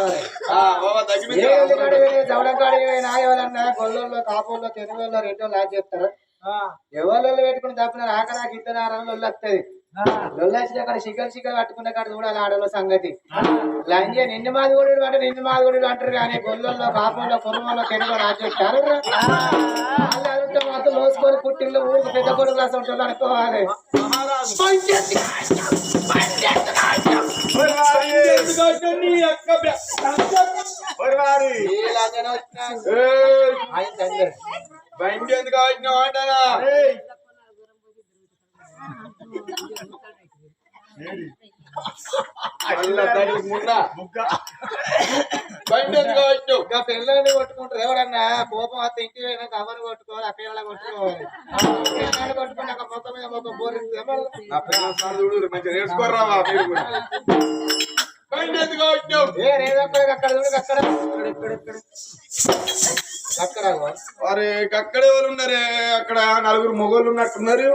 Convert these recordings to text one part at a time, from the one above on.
పోవాలి ఆ, బాబా తగ్గిపోయింది. ఏ ఎల్లికాడి పోయినా జవడంకాడి పోయినా ఎవరన్నా గొల్లలో కాపుల్లో తెలుగులో రెండో లాజ్ చేస్తారు? ఎవరు పెట్టుకుని తప్పిన ఆక నాకు ఇద్దరు ఆరంలో వస్తుంది లొల్లచ్చిన అక్కడ షికర్ షికర్ పట్టుకున్న కాడ చూడాలి ఆడలో సంగతి. లంజ నిన్ను మాదిగోడు అంటే నిన్ను మాదిగోడు అంటారు కానీ గొల్లల్లో తెలుగులో లాజ్ చేస్తారు వాళ్ళు అడుగుతా మాత్రం లోసుకొని పుట్టిల్లు ఊరికి పెద్ద కొడుకు క్లాస్ ఉంటుంది అనుకోవాలి నీ అక్క వచ్చినా బండి ఎందుకు వచ్చినావు అంటారా. బండి ఎందుకు వచ్చినావు ఇంకా పిల్లల్ని కొట్టుకుంటారు ఎవరన్నా? కోపం వస్తే ఇంటికి పోయినా కవర్ కొట్టుకోవాలి అక్కడ కొట్టుకోవాలి. పిల్లల్ని కొట్టుకున్నాక మొత్తం మీద మొత్తం పిల్లల చూడు మంచిగా నేర్చుకోరావా అక్కడ అరే వాళ్ళు ఉన్నారే? అక్కడ నలుగురు మొగోళ్ళు ఉన్నట్టున్నారు.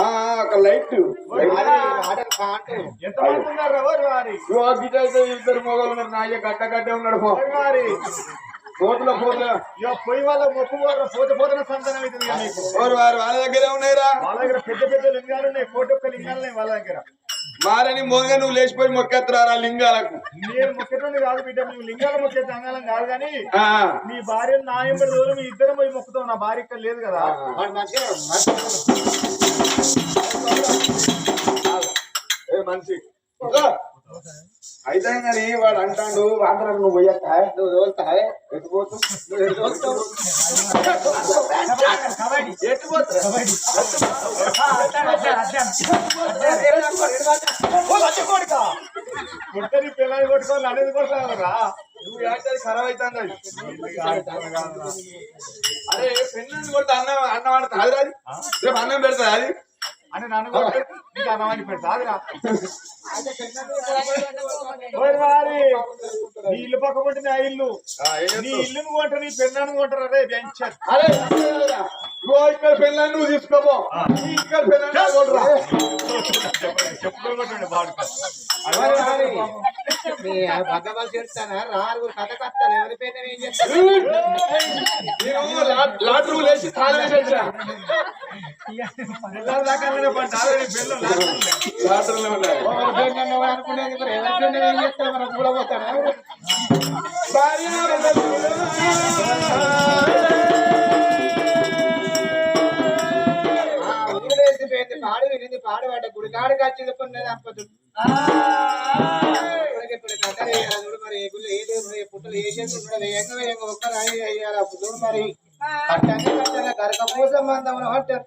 ఆ, అక్కడ లైట్. ఇద్దరు మొగోళ్ళు ఉన్నారు. నా అయ్య గడ్డ గడ్డే ఉన్నాడు పోతుల పోతుల పోయి వాళ్ళ మొక్కు పోతే పోతే పోతున్న సంతానం అవుతుంది వారు వారు వాళ్ళ దగ్గరే ఉన్నాయిరా. వాళ్ళ దగ్గర పెద్ద పెద్ద లింగాలు ఉన్నాయి కోటి ఒక్క లింగాలు ఉన్నాయి వాళ్ళ దగ్గర. మారని మోదుగా నువ్వు లేచిపోయి మొక్కెత్తరారా లింగాలకు? నేను మొక్కటోని కాదు బిడ్డ మేము లింగాలు మొక్కే అంగాలం కాదు కానీ మీ భార్య నా ఎంబడి రోజులు మీ ఇద్దరం పోయి మొక్కుతాం నా భార్య ఇక్కడ లేదు కదా. మనిషి. అయితే కానీ వాడు అంటాడు ఆంధ్ర నువ్వు పోయాక నువ్వు తోలుతావే ఎత్తుపోతు నువ్వు ఎటు తోలుతావు కొట్టని పిల్లలు కొట్టుకోవాలి అనేది కొట్టాలరా నువ్వు ఏడాది ఖరాబ్ అవుతుంది అరే కొడితే? అన్నం అన్నం అది రేపు అన్నం పెడతా అది. అని నన్ను నీ ఇల్లు పక్క కొంటే నా ఇల్లు. ఆ, ఏం నీ చేస్తావు? ఇల్లును కొంట నీ పెన్నాను కొంటారు అదే వెంచర్. అరే ఇక్కడ పెళ్ళని నువ్వు తీసుకోపో. ఇక్కడ పెళ్ళని కొడురా చెప్పుకొని కొట్టండి బాడుక మరి. మరి మీ భగవాన్ చేస్తానా? రారు కథ కట్టాలి ఎవరి పేరు ఏం చేస్తారు నేను లా- లాటరీ లేచి తాళం ఏం పాడు వినింది పాడు పడ్డ గుడికాడు వేయాలి చూడు మరి ఉన్నాయి, పుట్టలు వేసేది ఉన్నాడు వేయంగా వేయంగా ఒక్క చూడు మరి. కట్టంగా అందాం అంటారు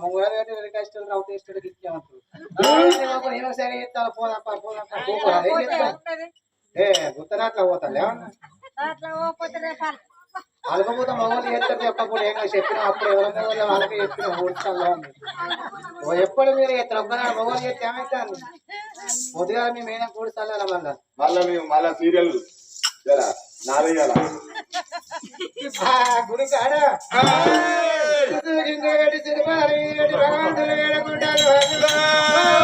ముంగడ పెట్టి వెనక కష్టాలు రావు ఇష్టడికి ఇచ్చామంటారు నేను సరే ఇస్తాను పోదప్ప పోదప్ప పోకూడదు ఏం చేస్తాం ఏ గుత్తనాట్లా పోతాను ఏమన్నా? అట్లా పోతే రేపాలు అలకపోతే మగవాళ్ళు చేస్తారు చెప్పకుండా ఏమో చెప్పినా అప్పుడు ఎవరైనా వాళ్ళు వాళ్ళకి చెప్పిన ఊడ్చాలో ఓ ఎప్పుడు మీరు మగవాళ్ళు చేస్తే ఏమైతాను పొద్దుగా మేము ఏదైనా కూడిస్తాలా మళ్ళా? మళ్ళా మేము మళ్ళా సీరియల్ జరా నాలుగేయాల గుడి కాడ వేడి సిరిపారి వేడి భగవంతులు వేడుకుంటారు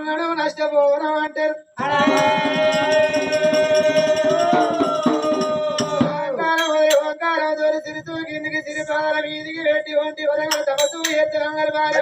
నమ్ముకున్నాడు నష్టపోవడం అంటారు. కిందికి సిరిపాల వీధికి పెట్టి ఒంటి వదగల తమసు ఎత్తులందరి బాగా